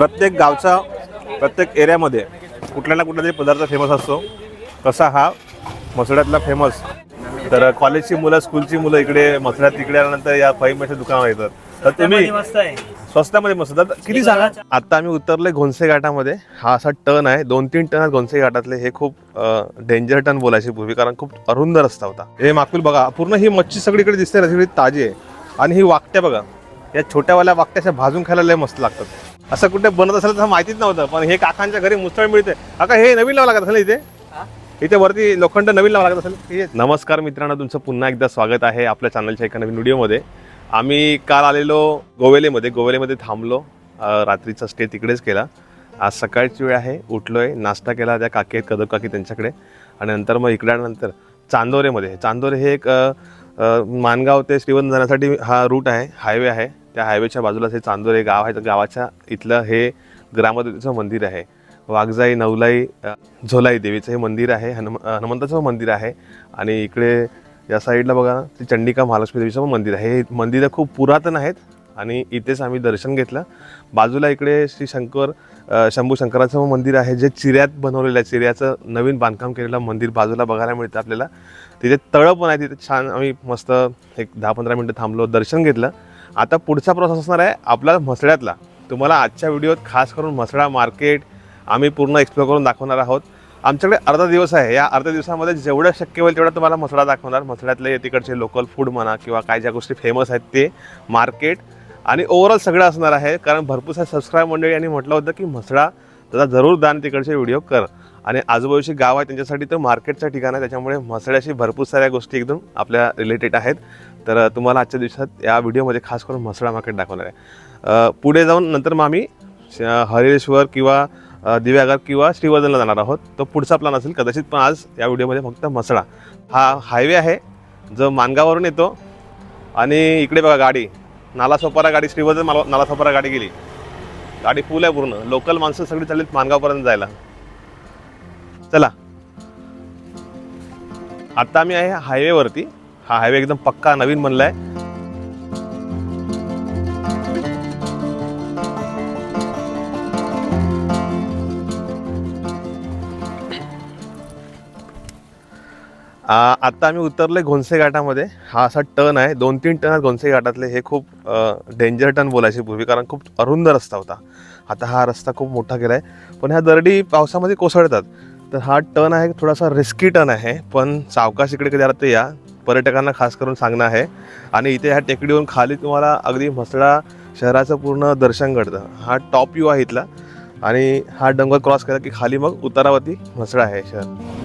प्रत्येक गावचा प्रत्येक एरियामध्ये कुठल्या ना कुठला तरी पदार्थ फेमस असतो. तसा हा मसुड्यातला फेमस तर कॉलेजची मुलं स्कूलची मुलं इकडे मसुड्यात तिकडे आल्यानंतर या फळीमेच्या दुकानावर येतात. तर तुम्ही स्वस्तामध्ये मस्त. तर किती सांगा? आता आम्ही उतरले घोनसे घाटामध्ये. हा असा टर्न आहे. दोन तीन टर्न आहेत घोनसे घाटातले. हे खूप डेंजर टर्न बोलायची पूर्वी कारण खूप अरुंद रस्ता होता. हे माकुल बघा पूर्ण ही मच्छी सगळीकडे दिसते ना सगळी ताजी आहे. आणि ही वाकट्या बघा. या छोट्यावाल्या वाकट्याच्या भाजून खायला लय मस्त लागतात. असं कुठे बनत असेल तर माहितीच नव्हतं पण हे काकांच्या घरी मुसळ मिळते. काका हे नवीन लावा लागत असेल इथे? इथे वरती लोखंड नवीन लावा लागत असेल. हे- नमस्कार मित्रांनो तुमचं पुन्हा एकदा स्वागत आहे आपल्या चॅनलच्या एका नवीन व्हिडिओमध्ये आम्ही काल आलेलो गोवेलेमध्ये गोवेलेमध्ये थांबलो रात्रीचा स्टे तिकडेच केला. आज सकाळची वेळ आहे उठलोय नाश्ता केला त्या काकी आहेत कदम काकी त्यांच्याकडे. आणि नंतर मग इकडे आल्यानंतर चांदोरेमध्ये. चांदोरे हे एक मानगाव ते श्रीवंत जाण्यासाठी हा रूट आहे हायवे आहे. त्या हायवेच्या बाजूलाच हे चांदोरे गाव आहे. तर गावाच्या इथलं हे ग्रामदेवीचं मंदिर आहे. वाघजाई नवलाई झोलाई देवीचं हे मंदिर आहे. हनुम हनुमंताचं मंदिर आहे. आणि इकडे या साईडला बघा ते चंडिका महालक्ष्मी देवीचं पण मंदिर आहे. हे मंदिरं खूप पुरातन आहेत आणि इथेच आम्ही दर्शन घेतलं. बाजूला इकडे श्री शंकर शंभू शंकराचं मंदिर आहे. जे चिऱ्यात बनवलेलं आहे चिऱ्याचं नवीन बांधकाम केलेलं मंदिर बाजूला बघायला मिळतं आपल्याला. तिथे तळं पण आहे तिथे छान आम्ही मस्त एक दहा पंधरा मिनटं थांबलो दर्शन घेतलं. आता पुढचा प्रोसेस असणार आहे आपला मसळ्यातला तुम्हाला आजच्या व्हिडिओत खास करून म्हसळा मार्केट आम्ही पूर्ण एक्सप्लोर करून दाखवणार आहोत. आमच्याकडे अर्धा दिवस आहे. या अर्ध्या दिवसामध्ये जेवढं शक्य होईल तेवढं तुम्हाला मसळा दाखवणार. मसळ्यातले तिकडचे लोकल फूड म्हणा किंवा काय ज्या गोष्टी फेमस आहेत ते मार्केट. आणि ओव्हरऑल सगळं असणार आहे. कारण भरपूर सारे सबस्क्राईब मंडळी यांनी म्हटलं होतं की म्हसळा त्याचा जरूर दान तिकडचे व्हिडिओ कर. आणि आजूबाजूची गाव आहे त्यांच्यासाठी तर मार्केटचं ठिकाण आहे त्याच्यामुळे म्हसळ्याशी भरपूर साऱ्या गोष्टी एकदम आपल्या रिलेटेड आहेत. तर तुम्हाला आजच्या दिवसात या व्हिडिओमध्ये खास करून म्हसळा मार्केट दाखवणार आहे. पुढे जाऊन नंतर मग आम्ही श- किंवा दिव्यागर किंवा श्रीवर्धनला जाणार आहोत. तो पुढचा प्लॅन असेल कदाचित पण आज या व्हिडिओमध्ये फक्त म्हसळा. हा हायवे आहे जो मानगावरून येतो आणि इकडे बघा गाडी. नालासोपारा गाडी श्रीवर्धन माला नालासोपारा गाडी गेली. गाडी फुल आहे पूर्ण. लोकल माणसं सगळी चाललीत मानगावपर्यंत जायला. चला. आता आम्ही आहे हायवेवरती. हा हायवे एकदम पक्का नवीन बनलाय. आत्ता आता आम्ही उतरले घोनसे घाटामध्ये. हा असा टर्न आहे. दोन तीन टर्न आहेत घोनसे घाटातले. हे खूप डेंजर टर्न बोलायची पूर्वी कारण खूप अरुंद रस्ता होता. आता हा रस्ता खूप मोठा केला आहे पण ह्या दरडी पावसामध्ये कोसळतात. तर हा टर्न आहे थोडासा रिस्की टर्न आहे पण सावकाश इकडे कधी आला तर या. पर्यटकांना खास करून सांगणं आहे. आणि इथे ह्या टेकडीवरून खाली तुम्हाला अगदी म्हसळा शहराचं पूर्ण दर्शन घडतं. हा टॉप व्ह्यू आहे इथला. आणि हा डोंगर क्रॉस केला की खाली मग उतारावरती म्हसळा आहे शहर.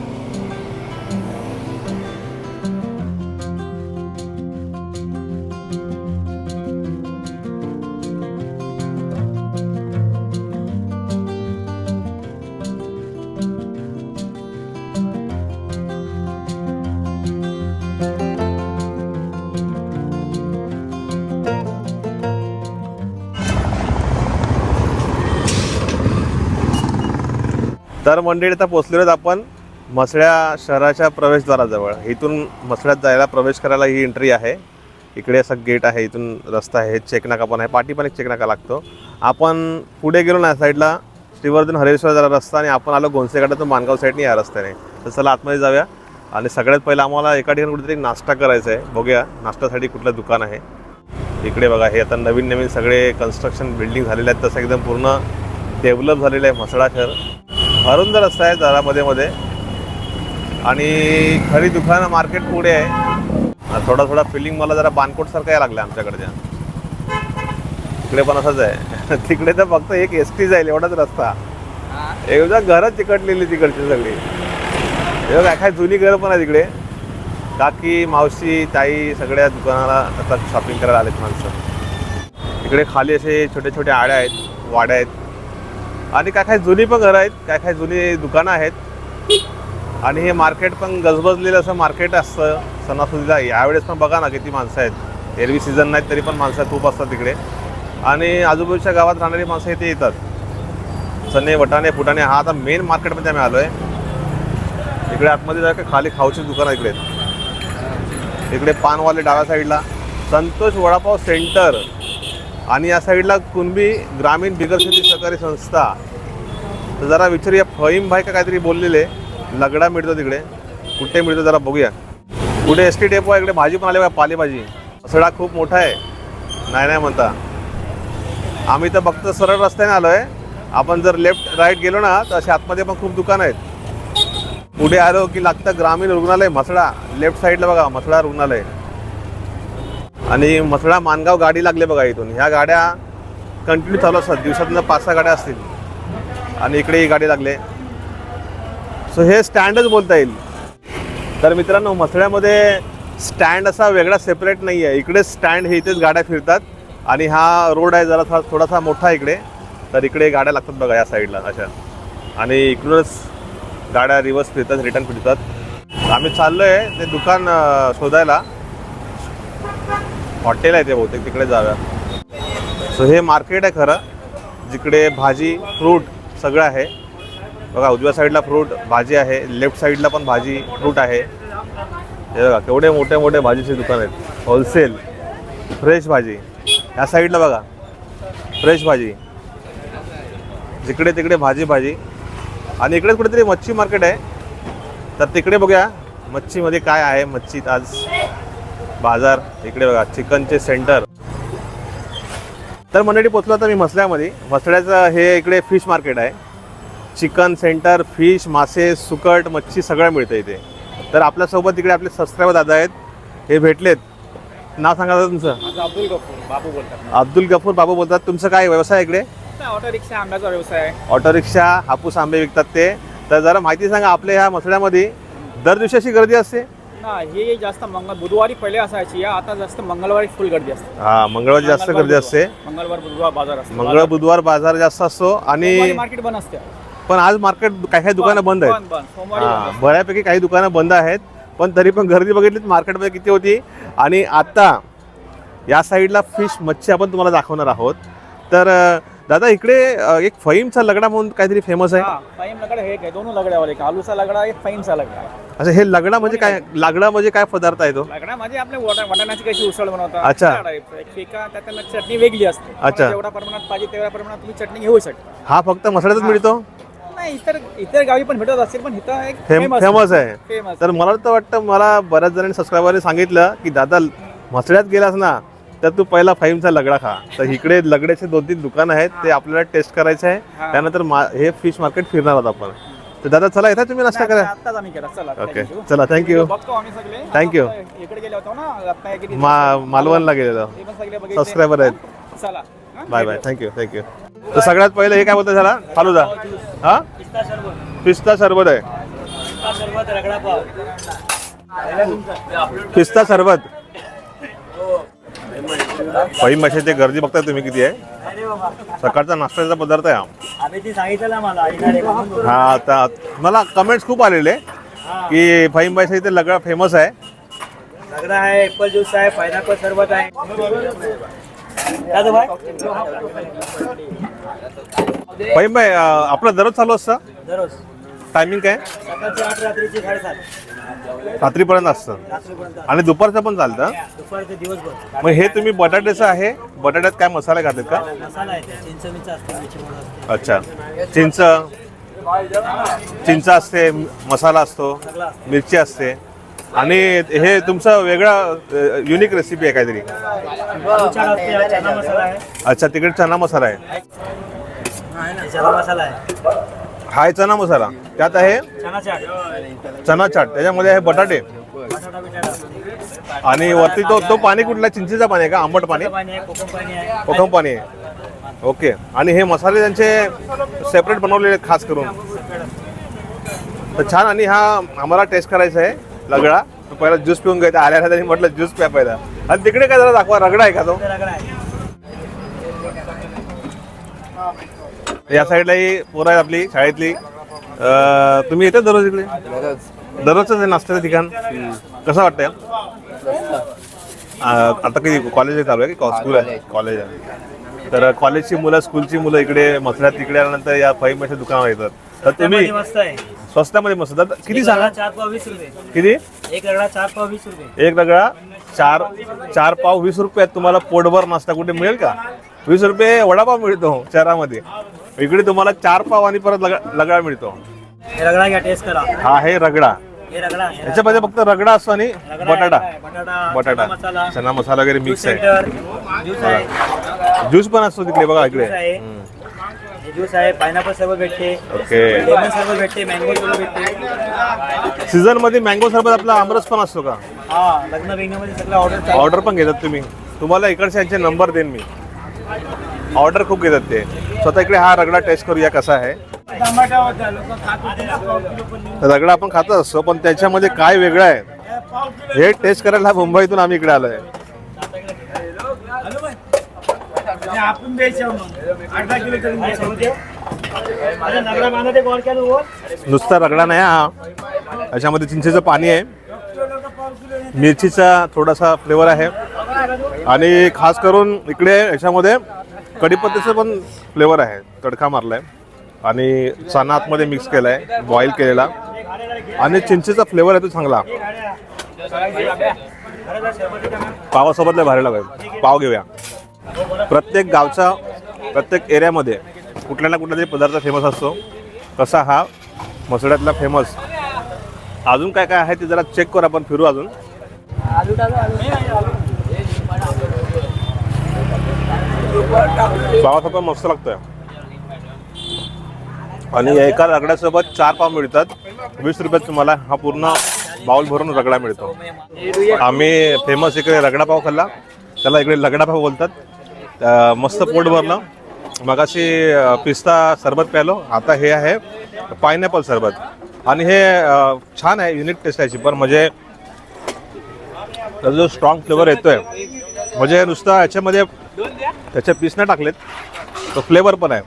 मंडळी आता पोचलेलो आपण म्हसळ्या शहराच्या प्रवेशद्वाराजवळ. इथून म्हसळ्यात जायला प्रवेश करायला ही एंट्री आहे. इकडे असं गेट आहे इथून रस्ता आहे चेकनाका पण आहे. पाठी पण एक चेकनाका लागतो. आपण पुढे गेलो ना साईडला श्रीवर्धन हरेश्वर जरा रस्ता आणि आपण आलो गोंसेघाटातून मानगाव साईडने या रस्त्याने. तर चला आतमध्ये जाऊया. आणि सगळ्यात पहिलं आम्हाला एका ठिकाणी कुठेतरी नाश्ता करायचा आहे. बघूया नाश्त्यासाठी कुठलं दुकान आहे. इकडे बघा हे आता नवीन नवीन सगळे कन्स्ट्रक्शन बिल्डिंग झालेले आहेत. तसं एकदम पूर्ण डेव्हलप झालेलं आहे म्हसळा शहर. अरुंद रस्ता आहे जरा मध्ये. मध्ये आणि खरी दुकानं मार्केट पुढे आहे. थोडा थोडा फिलिंग मला जरा बानकोट सारखं यायला लागलं आमच्याकडच्या तिकडे पण असंच आहे. तिकडे तर फक्त एक एस टी जाईल एवढाच रस्ता. एकदा घरच चिकटलेली तिकडची सगळी. एवढं काय जुनी घरं पण आहे तिकडे काकी मावशी ताई सगळ्या दुकानाला आता शॉपिंग करायला आलेत माणसं. इकडे खाली असे छोटे छोटे आड्या आहेत वाड्या आहेत. आणि काय काय जुनी पण घरं आहेत काय काय जुनी दुकानं आहेत. आणि हे मार्केट पण गजबजलेलं असं मार्केट असतं. सणासुदीला यावेळेस पण बघा ना किती माणसं आहेत. एरवी सीझन नाहीत तरी पण माणसं खूप असतात तिकडे. आणि आजूबाजूच्या गावात राहणारी माणसं इथे येतात. चणे वटाणे फुटाणे हा आता मेन मार्केटमध्ये आम्ही आलो आहे इकडे आतमध्ये जा का खाली खाऊची दुकानं इकडे आहेत. इकडे. पानवाले डाव्या साईडला संतोष वडापाव सेंटर आणि या साईडला कुणबी ग्रामीण बिगर शेती सहकारी संस्था तर जरा विचारूया फहीम भाई का काहीतरी बोललेले लगडा मिळतो तिकडे कुठे मिळतो जरा बघूया. कुठे एस टी डेपो आहे इकडे भाजी पण आले बघा पालेभाजी. सडा खूप मोठा आहे नाही नाही म्हणता. आम्ही तर फक्त सरळ रस्त्याने आलो आहे आपण जर लेफ्ट राईट गेलो ना तर असे आतमध्ये पण खूप दुकानं आहेत. पुढे आलो की लागतं ग्रामीण रुग्णालय म्हसडा. लेफ्ट साईडला बघा म्हसडा रुग्णालय. आणि मथळा मानगाव गाडी लागले बघा इथून. ह्या गाड्या कंटिन्यू चालू असतात. दिवसातून पाच सहा गाड्या असतील. आणि इकडे ही गाडी लागले. सो हे स्टँडच बोलता येईल. तर मित्रांनो मसळ्यामध्ये स्टँड असा वेगळा सेपरेट नाही आहे इकडे स्टँड हे इथेच गाड्या फिरतात. आणि हा रोड आहे जरा थोडा थोडासा मोठा इकडे. तर इकडे गाड्या लागतात बघा या साईडला अशा. आणि इकडूनच गाड्या रिवर्स फिरतात रिटर्न फिरतात. आम्ही चाललो आहे ते दुकान शोधायला. हॉटेल आहे ते बहुतेक तिकडे जाव्या सो हे मार्केट आहे खरं जिकडे भाजी फ्रूट सगळं आहे. बघा उजव्या साईडला फ्रूट भाजी आहे. लेफ्ट साईडला पण भाजी फ्रूट आहे. हे बघा केवढे मोठे मोठे भाजीचे दुकान आहेत. होलसेल फ्रेश भाजी. या साईडला बघा फ्रेश भाजी. जिकडे तिकडे भाजी भाजी. आणि इकडे कुठेतरी मच्छी मार्केट आहे. तर तिकडे बघूया मच्छीमध्ये काय आहे मच्छी आज. बाजार. इकडे बघा चिकनचे सेंटर. तर मंडळी पोचलो आता मी मसल्यामध्ये. मसल्याचं हे इकडे फिश मार्केट आहे. चिकन सेंटर फिश मासे सुकट मच्छी सगळं मिळतं इथे. तर आपल्यासोबत इकडे आपले सबस्क्रायबर दादा आहेत. हे भेटलेत. नाव सांगा तुमचं. अब्दुल गफूर बाबू बोलतात. अब्दुल गफूर बाबू बोलतात. तुमचं काय व्यवसाय इकडे? ऑटो रिक्षा आंब्याचा व्यवसाय आहे. ऑटो रिक्षा हापूस आंबे विकतात ते. तर जरा माहिती सांगा आपल्या ह्या मसळ्यामध्ये दर दिवशी अशी गर्दी असते? ना हे जास्त मंगळ बुधवारी पहिले असायची या आता जास्त मंगळवारी फुल गर्दी असते. हा मंगळवारी जास्त गर्दी असते. बुधवार. मंगळवार बुधवार बाजार असतो. मंगळ बुधवार बाजार जास्त असतो आणि मार्केट बंद असते. पण आज मार्केट काही काही दुकानं बंद आहेत. बंद बंद. सोमवारी बंद हा असते. बऱ्यापैकी काही दुकानं बंद आहेत पण तरी पण गर्दी बघितली मार्केटमध्ये किती होती. आणि आता या साईडला फिश मच्छी आपण तुम्हाला दाखवणार आहोत. तर अं, दादा इकडे अं, एक फईमचा लगडा म्हणून काहीतरी फेमस आहे. हा फाईम लगडा हे काय दोन लगड्यावाले एक आलूचा लगडा एक फाईमचा लगडा आहे. अच्छा हे लगडा म्हणजे काय लागडा म्हणजे काय पदार्थ आहे तो? लगडा म्हणजे आपले वटा- वाटाण्याची कशी उसळ बनवतात अच्छा. त्या type चं. एक फेका त्यात चटणी वेगळी असते. अच्छा. तुम्हाला जेवढ्या प्रमाणात पाहिजे तेवढ्या प्रमाणात तुम्ही चटणी घेऊ शकता. हा फक्त मसाल्यातच मिळतो? नाही इतर इतर गावी पण भेटत असेल पण इथं एक फेम फेमस आहे. फेमस तर मला तर वाटतं मला बऱ्याच जणांनी सबस्क्रायबरने सांगितलं की दादा मसळ्यात गेलास ना तर तू पहिला फाईमचा लगडा खा. तर इकडे लगड्याचे दोन तीन दुकान आहेत ते आपल्याला टेस्ट करायचं आहे. त्यानंतर मा- हे फिश मार्केट फिरणार आहोत आपण. तर दादा चला येता तुम्ही नाश्ता करा. आम्ही केला. चला ओके. चला थँक्यू बघतो आम्ही सगळे. Thank you. आता इकडे गेले होतो ना मा मालवणला गेलेलो. ते पण सगळे बघितले. सबस्क्रायबर आहेत. चला. हा? बाय बाय थँक्यू थँक्यू तर सगळ्यात पहिले हे काय बोलतं झाला? फालुदा. हा? पिस्ता सरबत आहे. पिस्ता सरबत पहिली माशाची गर्दी बघताय तुम्ही किती आहे? सकाळचा नाश्त्याचा पदार्थ आहे हा. हा आता मला कमेंट्स खूप आलेले की फहीम बाईचा इथे लगडा फेमस आहे. सगळं आहे एप्पल ज्यूस आहे पायनॅपल सरबत आहे. दादा भाई? फहीम बाई अं, आपलं दररोज चालू असतं? दररोज. टायमिंग काय? सकाळची आठ रात्रीची साडेसात. रात्रीपर्यंत असतं. आणि दुपारचं पण चालतं. दुपारचे दिवसभर. मग हे तुम्ही बटाट्याचं आहे. बटाट्यात काय मसाले घातलेत का? मसाला आहे अच्छा. चिंच चिंच असते मसाला असतो मिरची असते. आणि हे तुमचं वेगळा युनिक रेसिपी आहे काहीतरी. अच्छा तिकडे चना मसाला आहे. हे चना मसाला आहे आहे चना मसाला. त्यात आहे चना चाट चना चाट त्याच्यामध्ये आहे बटाटे. आणि वरती तो तो पाणी कुठला? चिंचेचं पाणी आहे का? आंबट पाणी? कोकम पाणी आहे. ओके. आणि हे मसाले त्यांचे सेपरेट बनवलेले खास करून. तर छान. आणि हा आम्हाला टेस्ट करायचा आहे. लगडा. पहिला ज्यूस पिऊन घ्यायचा. आल्या त्यांनी म्हटलं ज्यूस प्या पहिला. आणि तिकडे काय जरा दाखवा. रगडा आहे का तो ते रगडा आहे या साईडला ही पोरं आहेत आपली शाळेतली. अं, तुम्ही येते दररोज इकडे? दररोजच आहे नाश्त्याचं ठिकाण? कसं वाटतंय अं, आता किती कॉलेज चालू आहे की स्कूल आहे? कॉलेज आहे. तर कॉलेजची मुलं स्कूलची मुलं इकडे मथुऱ्यात तिकडे आल्यानंतर या फाईव्हमध्ये दुकानावर येतात. तर तुम्ही त्यामध्ये मस्त आहे. स्वस्तामध्ये मस्त. तर किती सांगा? चार पाव वीस रुपये. किती? एक रगडा चार पाव वीस रुपये. एक रगडा चार चार पाव वीस रुपयात तुम्हाला पोटभर नाश्ता कुठे मिळेल का? वीस रुपये वडापाव मिळतो शहरामध्ये इकडे तुम्हाला चार पाव आणि परत लगा- लगडा मिळतो. हे रगडा घ्या टेस्ट करा. हा रगडा. हे रगडा हे याच्यामध्ये फक्त रगडा असतो आणि रगडा बटाटा. बटाटा बटाटा. चना मसाला. चना मसाला वगैरे मिक्स आहे. सेंटर ज्यूस आहे. ज्यूस पण असतो तिकडे बघा इकडे. ज्यूस आहे. हम्म. हे ज्यूस आहे पायनॅपल सरबत भेटते. ओके. लेमन सरबत भेटते मँगो सरबत भेटते. सीझनमध्ये मँगो सरबत आपला आमरस पण असतो का? हा लग्न बिग्नमध्ये सगळं ऑर्डर ऑर्डर पण घेतात तुम्ही. तुम्हाला इकडचे यांचे नंबर देईन मी. ऑर्डर खूप घेतात ते. स्वतः इकडे हा रगडा टेस्ट करूया कसा आहे. रगडा आपण खात असतो पण त्याच्यामध्ये काय वेगळं आहे? हे टेस्ट करायला मुंबईतून आम्ही इकडे आलोय. नुसता रगडा नाही हा. याच्यामध्ये चिंचेचं पाणी आहे. मिरचीचा थोडासा फ्लेवर आहे. आणि खास करून इकडे याच्यामध्ये कढीपत्त्याचं पण फ्लेवर आहे. तडका मारलाय. आणि चणा आतमध्ये मिक्स केलाय बॉईल केलेला. आणि चिंचेचा फ्लेवर आहे तो चांगला. पावासोबत भारी लागेल. पाव घेऊया. प्रत्येक गावचा प्रत्येक एरियामध्ये कुठल्या ना कुठला तरी पदार्थ फेमस असतो. तसा हा मसुड्यातला फेमस अजून काय काय आहे ते जरा चेक करू आपण. फिरू अजून. बाबासाहेब मस्त लागतोय. आणि एका रगड्यासोबत चार पाव मिळतात. वीस रुपयात तुम्हाला हा पूर्ण बाउल भरून रगडा मिळतो. आम्ही फेमस इकडे रगडा पाव खाल्ला. त्याला इकडे लगडा पाव बोलतात. मस्त पोट भरलं. मगाशी पिस्ता सरबत प्यालो. आता हे आहे पायनॅपल सरबत. आणि हे छान आहे युनिक टेस्ट आहे पण म्हणजे त्याचा जो स्ट्रॉंग फ्लेवर येतोय म्हणजे नुसतं याच्यामध्ये त्याचे पीस नाही टाकलेत. तो फ्लेवर पण आहे.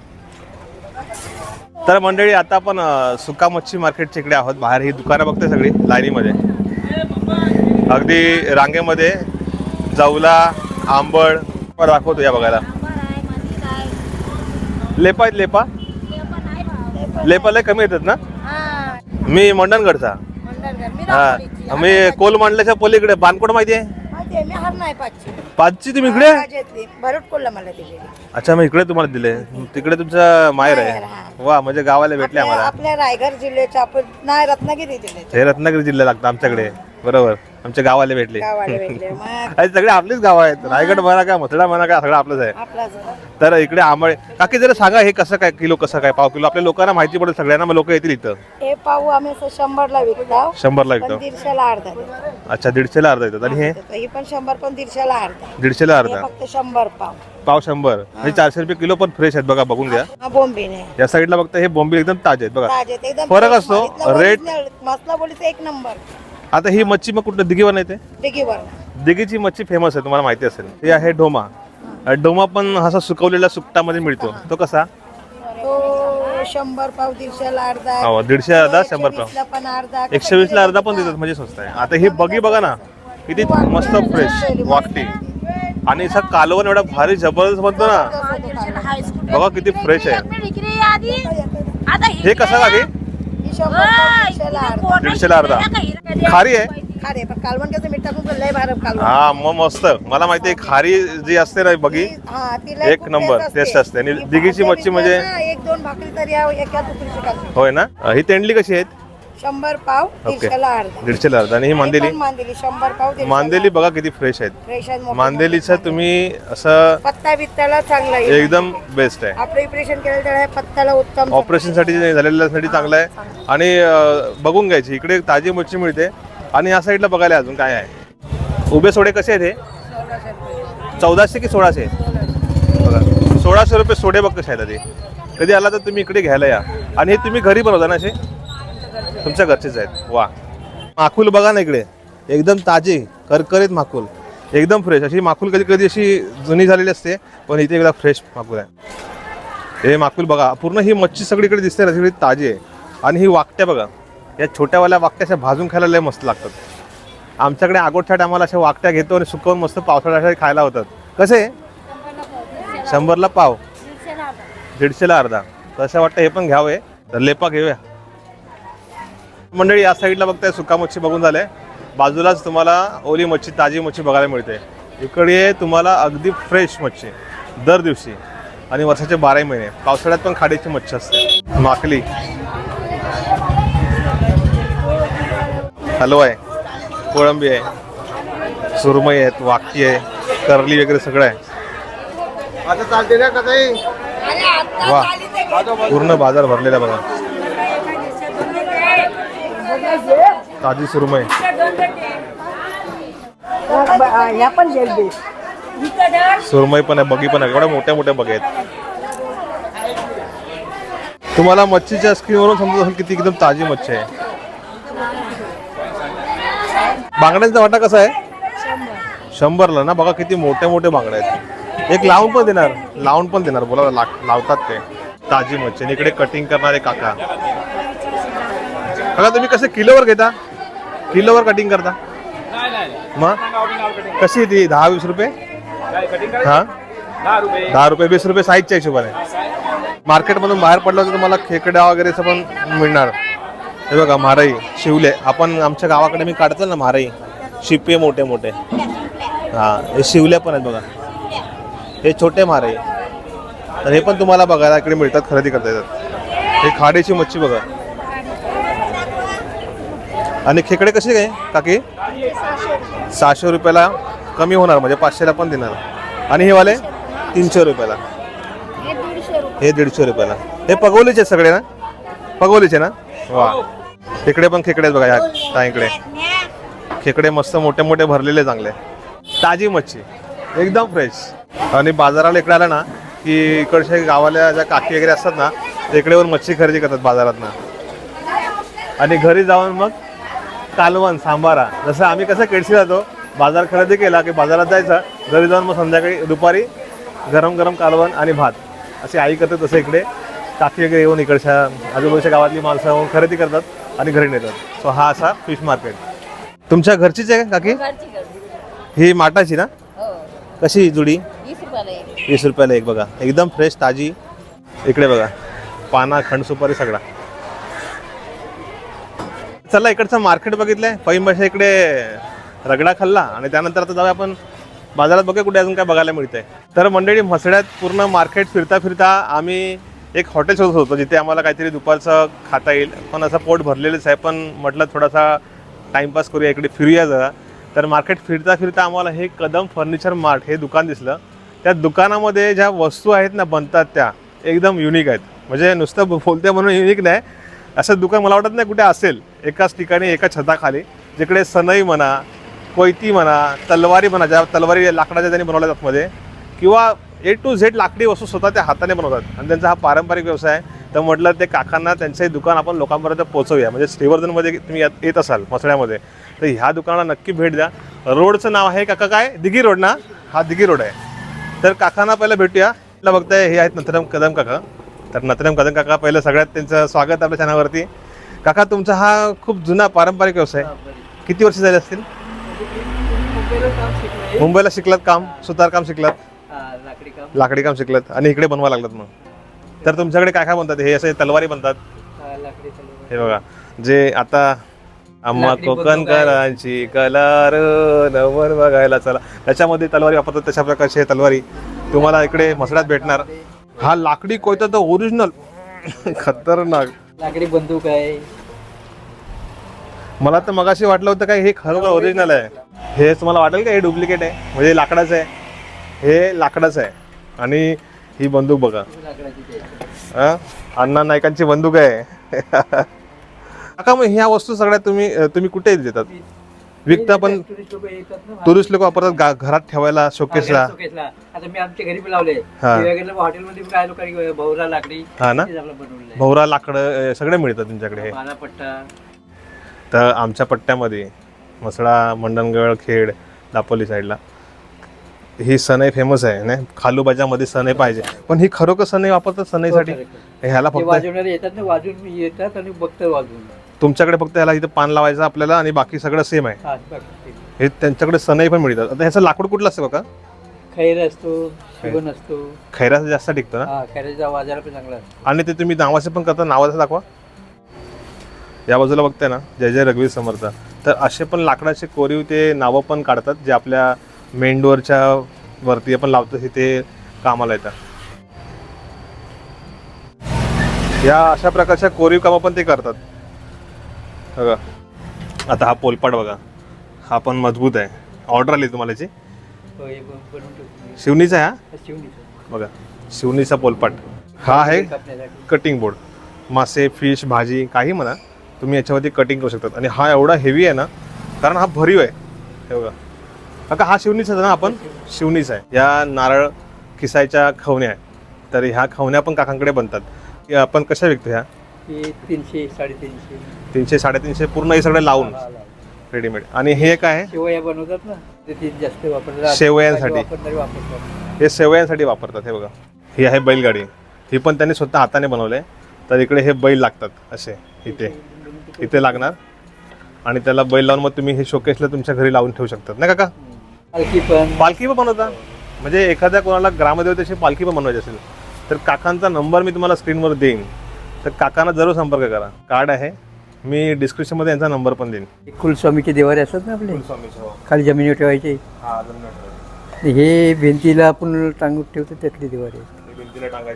तर मंडळी आता आपण सुका मच्छी मार्केटच्या इकडे आहोत. बाहेर ही दुकानं बघते सगळी लाईनीमध्ये. अगदी रांगेमध्ये जवला आंबळ पण दाखवतो या बघायला. लेपा आहेत लेपा? लेपा लय कमी येतात ना? मी मंडणगडचा. हा. मी कोल मांडल्याच्या पलीकडे बानकोड माहिती आहे? मी हर नाही पाचशे पाचची तुम्ही इकडे? भाज्यातली भरट कोल्हा मला दिलेली? अच्छा मग इकडे तुम्हाला दिले. तिकडे तुमचं माहेर आहे. वा म्हणजे गावाला भेटले आपल्या आम्हाला. आपल्या रायगड जिल्ह्याच्या आपण नाही रत्नागिरी हे रत्नागिरी जिल्हा लागतं आमच्याकडे. बरोबर. आमच्या गावाला भेटले. गावाला भेटले. मग अरे सगळे आपलीच गाव आहेत. रायगड म्हणा काय मथडा म्हणा काय सगळं आपलंच आहे. तर इकडे आंबळे काकी जरा सांगा हे कसं काय किलो कसं काय पाव किलो? आपल्या लोकांना माहिती पडेल सगळ्यांना मग लोक येतील इथं. हे पाहू आम्ही असं शंभरला विकतो. शंभरला पण विकतो. दीडशेला अर्धा देतो. अच्छा दीडशेला अर्धा येतात आणि हे? ही पण शंभर पण दीडशेला अर्धा. दीडशेला हे अर्धा. फक्त शंभर पाव. पाव शंभर. म्हणजे चारशे रुपये किलो पण फ्रेश आहेत बघा बघून घ्या. हा या साईडला फक्त हे बॉम्बे एकदम ताजे आहेत बघा. ताजे ते एकदम फरक असतो, original. मसला बोलीचं एक नंबर. आता ही मच्छी मग कुठं दिघीवर येते डिगीवर दिघीची मच्छी फेमस आहे तुम्हाला माहिती असेल. ही आहे डोमा. आणि डोमा पण असा सुकवलेला सुकटामध्ये मिळतो. तो कसा? तो शंभर पाव दीडशेला अर्धा. हो, दीडशे अर्धा, शंभर पाव. 120 ला पण अर्धा एकशे वीस ला अर्धा पण देतात म्हणजे स्वस्त आहे. आता ही बगी बघा ना किती मस्त फ्रेश वाकटी आणि असा कालवण एवढा भारी जबरदस्त बनतो ना. बघा किती फ्रेश आहे. हे कसं ही शंभर दीडशेला अर्धा. खारी आहे? अरे पण कालवण कसं मीठ टाकून लय भारी कालवण. हा मग मस्त. मला माहिती आहे खारी जी असते ना बगी हा, तिला एक खूप नंबर टेस्ट असते. आणि ही दिघीची मच्छी म्हणजे विकतात ना, एक दोन भाकरी तरी या एका तुकडीची खातो होय ना? ही तेंडली कशी आहेत? शंभर पाव ओके. दीडशेला अर्धा. दीडशेला अर्धा. आणि ही मांदेली? मांदेली शंभर पाव दीडशेला मांदेली बघा किती फ्रेश आहेत. फ्रेश मोठे मांदेलीचं तुम्ही असं पत्ता बित्ताला चांगला आहे. एकदम बेस्ट आहे. आपलं ऑपरेशन केलं तर पत्ताला उत्तम ऑपरेशनसाठी झालेल्यासाठी चांगलं आहे. आणि अं, बघून घ्यायची. इकडे ताजी मच्छी मिळते. आणि या साईडला बघायला अजून काय आहे. उभे सोडे कसे आहेत हे? चौदाशे की सोळाशे? बघा. सोळाशे रुपये सोडे बघ कसे आहेत ते कधी आला तर तुम्ही इकडे घ्यायला या. आणि हे तुम्ही घरी बनवता ना असे? तुमच्या घरचेच आहेत. वा. माकुल बघा ना इकडे. एकदम ताजे करकरीत माकुल एकदम फ्रेश अशी माकुल कधी कधी अशी जुनी झालेली असते पण इथे एकदा फ्रेश माकुल आहे. हे माकुल बघा पूर्ण ही मच्छी सगळीकडे दिसते ना सगळी ताजी आहे. आणि ही वाकट्या बघा. या छोट्यावाल्या वाकट्या अशा भाजून खायला लय मस्त लागतात. आमच्याकडे आगोटच्या टायमाला अशा वाकट्या घेतो आणि सुकवून मस्त पावसाळ्यासाठी खायला होतात. कसे शंभरला पाव. दीडशेला अर्धा. तसं वाटतं हे पण घ्यावे. तर लेपा घेऊया. मंडळी या साईडला बघताय सुका मच्छी बघून झालंय बाजूलाच तुम्हाला ओली मच्छी ताजी मच्छी बघायला मिळते. इकडे तुम्हाला अगदी फ्रेश मच्छी दर दिवशी. आणि वर्षाचे बाराही महिने. पावसाळ्यात पण खाडीची मच्छी असते. माकली. हलवा आहे कोळंबी आहे. सुरमई आहेत वाकी आहे. करली वगैरे सगळं आहे. वा. पूर्ण बाजार भरलेला बघा. ताजी सुरमई. या पण जलदी सुरमई पण आहे बगी पण आहे. एवढ्या मोठ्या मोठ्या बगी आहेत. तुम्हाला मच्छीच्या स्क्रीनवरून समजत असेल किती एकदम ताजी मच्छी आहे. बांगड्यांचा वाटा कसा आहे? शंभरला ना? बघा किती मोठे मोठे बांगडे आहेत. एक लावून पण देणार. लावून पण देणार. बोला लावतात ते. ताजी मच्छी. इकडे कटिंग करणारे काका. काका तुम्ही कसे किलोवर घेता? किलोवर कटिंग करता? नाही नाही मग? कशी ती? दहा वीस रुपये? हा? दहा रुपये. वीस रुपये साईजच्या हिशोबाने. मार्केटमधून बाहेर पडलं तर तुम्हाला खेकडा वगैरेचं पण मिळणार. हे बघा म्हारई शिवले. आपण आमच्या गावाकडे मी काढतो ना म्हारई. शिपे मोठे मोठे. हा हे शिवले पण आहेत बघा. हे छोटे म्हारई. तर हे पण तुम्हाला बघायला इकडे मिळतात खरेदी करता येतात. हे खाडीची मच्छी बघा. आणि खेकडे कसे काय? काकी? सहाशे रुपयाला कमी होणार म्हणजे पाचशेला पण देणार. आणि हे वाले? तीनशे रुपयाला. हे दीडशे रुपयाला. हे पगवलीचे सगळे ना? पगवलीचे ना? वा. खेकडे पण खेकडे बघा ह्या त्या इकडे खेकडे मस्त मोठे मोठे भरलेले चांगले. ताजी मच्छी. एकदम फ्रेश आणि बाजाराला इकडे आला ना की इकडच्या गावाला ज्या काकी वगैरे असतात ना ते इकडे येऊन मच्छी खरेदी करतात बाजारात ना आणि घरी जाऊन मग कालवण सांबारा. जसं आम्ही कसं केडशी जातो बाजार खरेदी केला की बाजारात जायचं घरी जाऊन मग संध्याकाळी दुपारी गरम गरम कालवण आणि भात. असे आई करते तसं इकडे. काकी वगैरे येऊन इकडच्या आजूबाजूच्या गावातली माणसं येऊन खरेदी करतात आणि घरी नेतात. सो हा असा फिश मार्केट तुमच्या घरचीच आहे का काकी? ही माटाची ना? कशी जुडी? वीस रुपयाला एक. बघा. एकदम फ्रेश ताजी. इकडे बघा. पाना खंड सुपारी सगळा. चला इकडचं मार्केट बघितलंय. पैंबाशा इकडे रगडा खाल्ला आणि त्यानंतर आता जाऊया आपण बाजारात बघूया कुठे अजून काय बघायला मिळतंय. तर मंडळी म्हसड्यात पूर्ण मार्केट फिरता फिरता आम्ही एक हॉटेल शोधत होतो जिथे आम्हाला काहीतरी दुपारचं खाता येईल. पण असं पोट भरलेलंच आहे पण म्हटलं थोडासा टाइमपास करूया इकडे फिरूया जरा. तर मार्केट फिरता फिरता आम्हाला हे कदम फर्निचर मार्ट हे दुकान दिसलं. त्या दुकानामध्ये ज्या वस्तू आहेत ना बनतात त्या एकदम युनिक आहेत. म्हणजे नुसतं बोलते म्हणून युनिक नाही. असं दुकान मला वाटत नाही कुठे असेल. एकाच ठिकाणी एका छताखाली जिकडे सनई म्हणा कोयती म्हणा तलवारी म्हणा ज्या तलवारी लाकडाच्या त्यांनी बनवल्या जातात मध्ये किंवा ए टू झेड लाकडी वस्तू स्वतः त्या हाताने बनवतात. आणि त्यांचा हा पारंपरिक व्यवसाय आहे. तर म्हटलं ते काकांना त्यांचंही दुकान आपण लोकांपर्यंत पोहोचवूया. म्हणजे श्रीवर्धनमध्ये तुम्ही यात- येत असाल मसळ्यामध्ये. तर ह्या दुकानाला नक्की भेट द्या. रोडचं नाव आहे काका काय? दिघी रोड ना? हा दिघी रोड आहे. तर काकांना पहिलं भेटूया. आपलं बघताय हे आहेत नथरम कदम काका. तर नथरम कदम काका पहिलं सगळ्यात त्यांचं स्वागत आपल्या चॅनलवरती. काका तुमचा हा खूप जुना पारंपरिक व्यवसाय. किती वर्ष झाले असतील? मुंबईला शिकलात काम सुतार काम शिकलात? लाकडी काम शिकलात आणि इकडे बनवा लागलात मग. तर तुमच्याकडे काय काय बनतात? हे असे तलवारी बनतात. लाकडी हे बघा जे आता आम्हा कोकणकरांची कलार नवर बघायला चला. त्याच्यामध्ये तलवारी वापरतात तशा प्रकारची तलवारी. तुम्हाला इकडे मसळ्यात भेटणार. हा लाकडी कोयता तर ओरिजिनल खतरनाक. लाकडी बंदूक आहे. मला तर मगाशी वाटलं होतं काय हे खरोखर ओरिजिनल आहे. हे तुम्हाला वाटेल का हे डुप्लिकेट आहे? म्हणजे लाकडाचं आहे. हे लाकडाचं आहे. आणि ही बंदूक बघा. हा? अण्णा नायकांची बंदूक आहे. काका मग ह्या वस्तू सगळ्या तुम्ही तुम्ही कुठे देतात? विकता पण टुरिस्ट लोक येतात ना टुरिस्ट लोक वापरतात गा- घरात ठेवायला शोकेसला शोकेसला. आता मी आमच्या घरी पण लावले. हा. हॉटेलमध्ये काय लोकांनी भवरा लाकडी. हा ना? आपलं भवरा लाकडं अं, सगळे मिळतात तुमच्याकडे. हे पट्टा. तर आमच्या पट्ट्यामध्ये मसळा मंडणगड खेड दापोली साईडला. ही सनई फेमस आहे ना खालूबाजामध्ये सनई पाहिजे. पण ही खरोखर सनई वापरतात सनईसाठी? ह्याला ते फक्त वाजवणारे येतात ना वाजवून मी येतात आणि बघतात वाजवून. तुमच्याकडे फक्त ह्याला इथं पान लावायचं आपल्याला आणि बाकी सगळं सेम आहे. हा. हे त्यांच्याकडे सनई पण मिळतात. आता ह्याचं लाकूड कुठलं असतं बघा? खैर असतो शिवण असतो. खैराचं जास्त टिकतं ना? खैराचा वाजायला पण चांगला आणि ते तुम्ही नावाचे पण करता नावाचं दाखवा. या बाजूला बघताय ना जय जय रघुवीर समर्थ. तर असे पण लाकडाचे कोरीव ते नावं पण काढतात जे आपल्या मेंढवरच्या वरती आपण लावतो तिथे कामाला येतं या अशा प्रकारच्या कोरीव कामं पण ते करतात. बघा. आता हा पोलपाट बघा. हा पण मजबूत आहे. ऑर्डर आली तुम्हाला याची? शिवणीचा आहे हा बघा. शिवणीचा पोलपाट. हा आहे कटिंग बोर्ड मासे फिश भाजी काही म्हणा तुम्ही याच्यावरती कटिंग करू शकतात. आणि हा एवढा हेवी आहे ना कारण हा भरीव आहे. हे बघा. काका हा शिवणीचा ना आपण? शिवणीचा. आहे. या नारळ किसायच्या खवण्या आहे तर ह्या खवण्या पण काकांकडे बनतात. या आपण कशा विकतो ह्या? तीनशे साडेतीनशे. तीनशे साडेतीनशे पूर्ण हे सगळे लावून रेडीमेड आणि हे काय आहे शेवया बनवतात ना ते जास्त वापरतात. शेवयांसाठी. हे सेवयांसाठी वापरतात हे बघा. ही आहे बैलगाडी. ही पण त्यांनी स्वतः हाताने बनवले. तर इकडे हे बैल लागतात असे इथे. इथे लागणार. आणि त्याला बैल लावून मग तुम्ही हे शोकेसला तुमच्या घरी लावून ठेवू शकतात. नाही काका पालखी पण. पालखी पण बनवता? म्हणजे एखाद्या कोणाला ग्रामदेवतेची पालखी पण बनवायची असेल तर काकांचा नंबर मी तुम्हाला स्क्रीनवर देईन. तर काकांना जरूर संपर्क करा. कार्ड आहे. मी डिस्क्रिप्शनमध्ये यांचा नंबर पण देईन. कुलस्वामीचे देवारे असतात ना आपले? खाली जमिनीवर ठेवायचे. हे भिंतीला आपण टांगून ठेवतो त्यातले देवारे.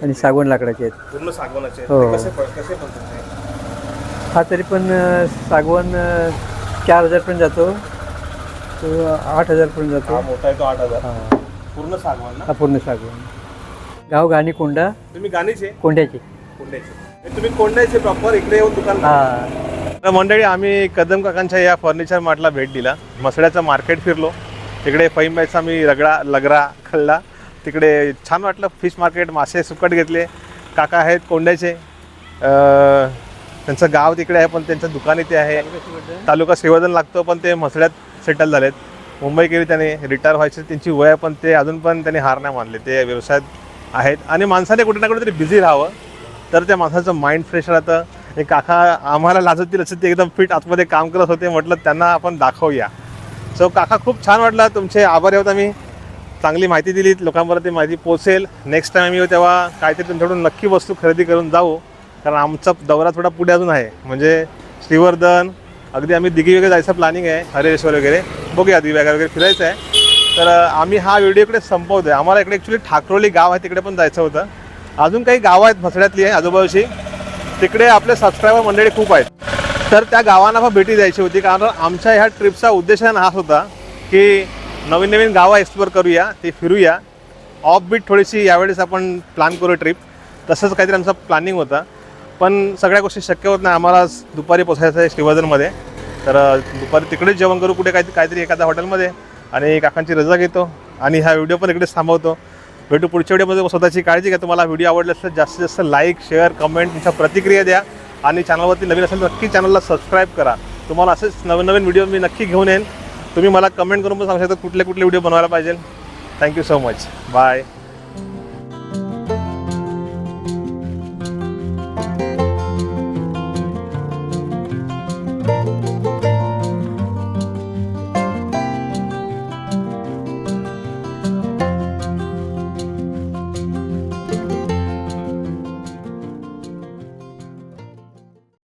आणि सागवण लाकडाचे आहेत. पूर्ण सागवनाचे. हो. ते कसे कसे बनतात हा तरी पण अं, सागवण अं, चार हजारपर्यंत जातो. तो आठ हजारपर्यंत हा जातो. मोठा आहे तो आठ हजार. हा. पूर्ण सागवान ना? हा पूर्ण सागवण गाव गाणी कोंडा? तुम्ही गाणीचे? कोंड्याचे. कोंड्याचे. तुम्ही कोंड्याचे प्रॉपर इकडे येऊन दुकान हा. तर मंडळी आम्ही कदम काकांच्या या फर्निचर मार्टला भेट दिला. मसड्याचं मार्केट फिरलो. तिकडे फैंबाईचा मी रगडा लगरा खाल्ला. तिकडे छान वाटलं फिश मार्केट मासे सुकट घेतले. काका आहेत कोंड्याचे. अं, त्यांचं गाव तिकडे आहे पण त्यांचं दुकान इथे आहे. तालुका सेवदन लागतो पण ते मसड्यात सेटल झालेत. मुंबई केली त्याने रिटायर व्हायचे त्यांची वय आहे, पण ते अजून पण त्यांनी हार नाही मानले. ते व्यवसायात आहेत. आणि माणसाने कुठे ना कुठेतरी बिझी राहावं. तर त्या माणसाचं माइंड फ्रेश राहतं. हे काका आम्हाला लाजतील असं ते एकदम फिट आतमध्ये काम करत होते म्हटलं त्यांना आपण दाखवूया. सो काका खूप छान वाटलं तुमचे आभारी आहोत आम्ही. चांगली माहिती दिली लोकांपर्यंत ती माहिती पोचेल नेक्स्ट टाईम आम्ही येऊ तेव्हा काहीतरी तुमच्याकडून नक्की वस्तू खरेदी करून जाऊ. कारण आमचा दौरा थोडा पुढे अजून आहे. म्हणजे श्रीवर्धन अगदी आम्ही दिघी वगैरे जायचं प्लॅनिंग आहे हरेश्वर वगैरे. बघूया दिघी वगैरे फिरायचं आहे. तर आम्ही हा व्हिडिओ इकडे संपवतो आहे आम्हाला इकडे ॲक्च्युली ठाकरोली गाव आहे तिकडे पण जायचं होतं. अजून काही गावं आहेत भसड्यातली आहे आजूबाजूची. तिकडे आपले सबस्क्रायबर मंडळी खूप आहेत. तर त्या गावांना पण भेटी द्यायची होती. कारण आमच्या ह्या ट्रिपचा उद्देश हाच होता की नवीन नवीन गावं एक्सप्लोअर करूया ते फिरूया. ऑफ बीट थोडीशी यावेळेस आपण प्लॅन करू ट्रिप तसंच काहीतरी आमचं प्लॅनिंग होता. पण सगळ्या गोष्टी शक्य होत नाही. आम्हाला दुपारी पोचायचं आहे श्रीवर्धनमध्ये. तर दुपारी तिकडेच जेवण करू कुठे काही काहीतरी एखाद्या हॉटेलमध्ये आणि काकांची रजा घेतो. आणि हा व्हिडिओ पण इकडेच थांबवतो. भेटू पुढच्या व्हिडिओमध्ये. स्वतःची काळजी घ्या. तुम्हाला व्हिडिओ आवडला असेल जास्तीत जास्त लाईक शेअर कमेंट तुमच्या प्रतिक्रिया द्या. आणि चॅनलवरती नवीन असेल तर नक्की चॅनलला सबस्क्राईब करा. तुम्हाला असेच नवीन नवीन व्हिडिओ मी नक्की घेऊन येईन. तुम्ही मला कमेंट करून पण सांगू शकता कुठले कुठले व्हिडिओ बनवायला पाहिजे. Thank you so much bye